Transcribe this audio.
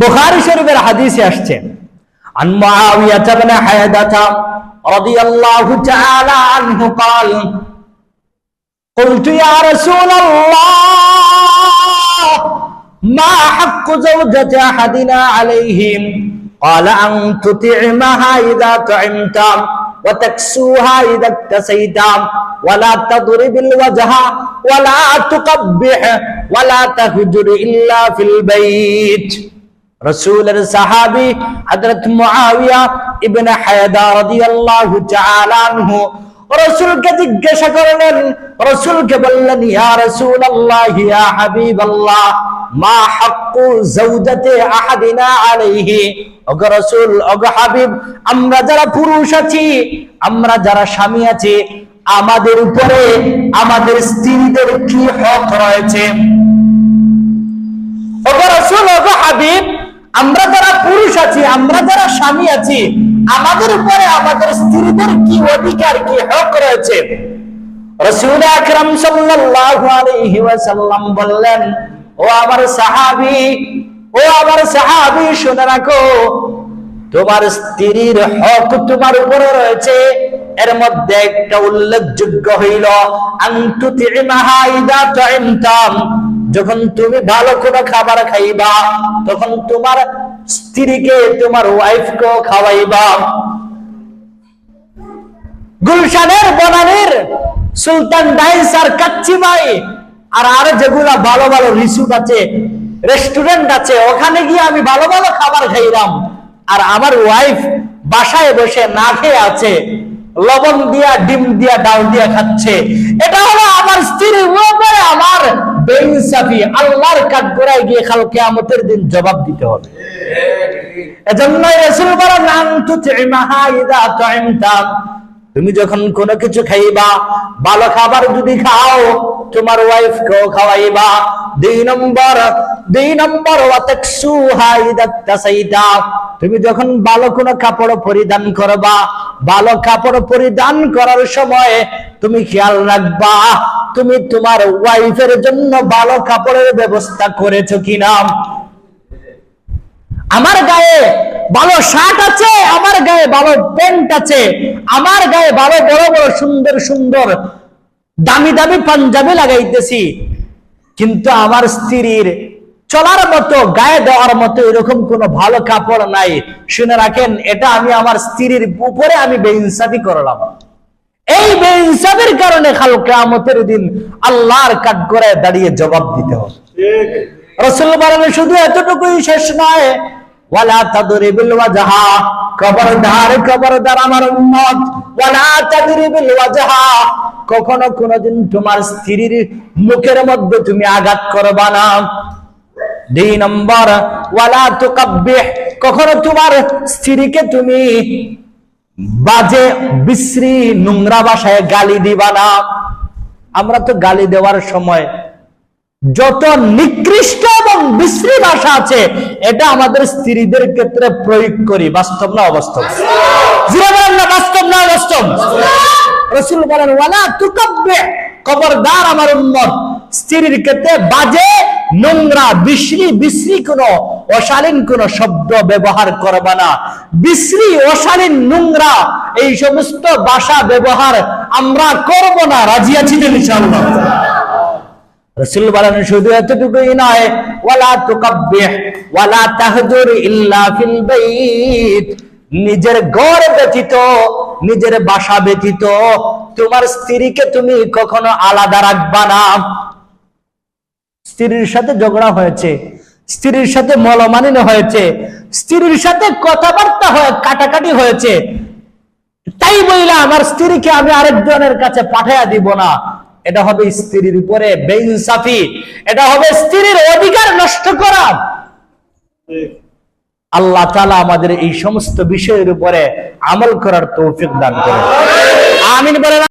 বুখারী শরীফের হাদিসে আসছে عن معاوية بن حيدة رضي الله تعالى عنه قال قلت يا رسول الله ما حق زوجة أحدنا عليهم قال أن تطعمها إذا طعمت وتكسوها إذا اكتسيت ولا تضرب الوجه ولا تقبح ولا تهجر إلا في البيت আমরা যারা পুরুষ আছি, আমরা যারা স্বামী আছি, আমাদের উপরে আমাদের স্ত্রীদের কি হক রয়েছে? ওগো রাসূল, ওগো হাবিব আমরা যারা পুরুষ আছি, আমরা যারা স্বামী আছি, আমাদের উপরে আমাদের স্ত্রীদের কি অধিকার, কি হক রয়েছে? রাসূল সাল্লাল্লাহু আলাইহি ওয়াসাল্লাম বললেন, ও আমার সাহাবী, ও আমার সাহাবী, শুনে রাখো, তোমার স্ত্রীর হক তোমার উপরে রয়েছে। এর মধ্যে একটা উল্লেখযোগ্য হইল আন্তুতি মাহাইদা তাইমতাম যখন তুমি ভালো কোনো খাবার খাইবা, তখন তোমার স্ত্রীকে, তোমার ওয়াইফকেও খাওয়াইবা। গুলশানের, বনানের, সুলতান ডাইস আর কাচ্চি মাই আর আর যেগুলা ভালো ভালো রিসুট আছে, রেস্টুরেন্ট আছে, ওখানে গিয়ে আমি ভালো ভালো খাবার খাইলাম। আর আমার ওয়াইফ বাসায় বসে না খেয়ে আছে, লবণ দিয়া, ডিম দিয়া, ডাল দিয়া খাচ্ছে। এটা হলো আমার স্ত্রীর উপরে আমার বেইনসাফি, আল্লাহর কাঠ গোড়ায় গিয়ে খাল কেয়ামতের দিন জবাব দিতে হবে। এজন্য রাসূল বলেন আনতু তিমাহা ইদা তাইমতাম তুমি যখন কোনো কিছু খাইবা, ভালো খাবার যদি খাও, তোমার ওয়াইফ কেও খাওয়াইবা, দুই নম্বর দুই নম্বর তুমি যখন ভালো কোনো কাপড় পরিধান করবা, ভালো কাপড় পরিধান করার সময় তুমি খেয়াল রাখবা তুমি তোমার ওয়াইফের জন্য ভালো কাপড়ের ব্যবস্থা করেছ কিনা? আমার গায়ে ভালো শার্ট আছে, আমার গায়ে ভালো প্যান্ট আছে, আমার গায়ে ভালো বড় বড় সুন্দর সুন্দর দামি দামি পাঞ্জাবি লাগাইতেছি। কিন্তু আমার স্ত্রীর চলার মতো, গায়ে দেওয়ার মতো এরকম কোনো ভালো কাপড় নাই। শুনে রাখেন, এটা আমি আমার স্ত্রীর উপরে আমি বেইনসাফি করলাম। এই বেইনসাফির কারণে খাল কেয়ামতের দিন আল্লাহর কাঠ করে দাঁড়িয়ে জবাব দিতে হবে। শুধু এতটুকুই শেষ নয়। ওয়ালা তাদরিবিল ওয়াজহা আমার উম্মত। ওয়ালা তাদরিবিল ওয়াজহা, কখনো কোনোদিন তোমার স্ত্রীর মুখের মধ্যে তুমি আঘাত করবা না। দুই নম্বর, ওয়ালা তুকাব্বিহ, কখনো তোমার স্ত্রীকে তুমি বাজে বিশ্রী নোংরা ভাষায় গালি দিবা না। আমরা তো গালি দেওয়ার সময় যত নিকৃষ্ট এবং বিশ্রী ভাষা আছে এটা আমাদের স্ত্রীদের ক্ষেত্রে প্রয়োগ করি। বাস্তব না অবাস্তব? বাস্তব না অবাস্তব? রসুল বলেন ওয়ালা তুকাব্বে খবরদার আমার উম্মত। স্ত্রীর ক্ষেত্রে বাজে, নোংরা, বিশ্রী বিশ্রী কোন অশালীন কোন শব্দ ব্যবহার করবা না। বিশ্রী, অশালীন, নোংরা, এই সমস্ত ভাষা ব্যবহার আমরা করব না। রাজি আছি নিজের ঘর ব্যতীত, নিজের বাসা ব্যতীত, তোমার স্ত্রীকে তুমি কখনো আলাদা রাখবা না। স্ত্রীর সাথে ঝগড়া হয়েছে, স্ত্রীর সাথে মলমানিন হয়েছে, স্ত্রীর সাথে কথাবার্তা হয়ে কাটাকাটি হয়েছে। তাই বইলা আমার স্ত্রীকে আমি আরেকজনের কাছে পাঠাইয়া দিব না। এটা হবে স্ত্রীর উপরে বেইনসাফি। এটা হবে স্ত্রীর অধিকার নষ্ট করা। আল্লাহ তালা আমাদের এই সমস্ত বিষয়ের উপরে আমল করার তৌফিক দান করে আমিন বলেন।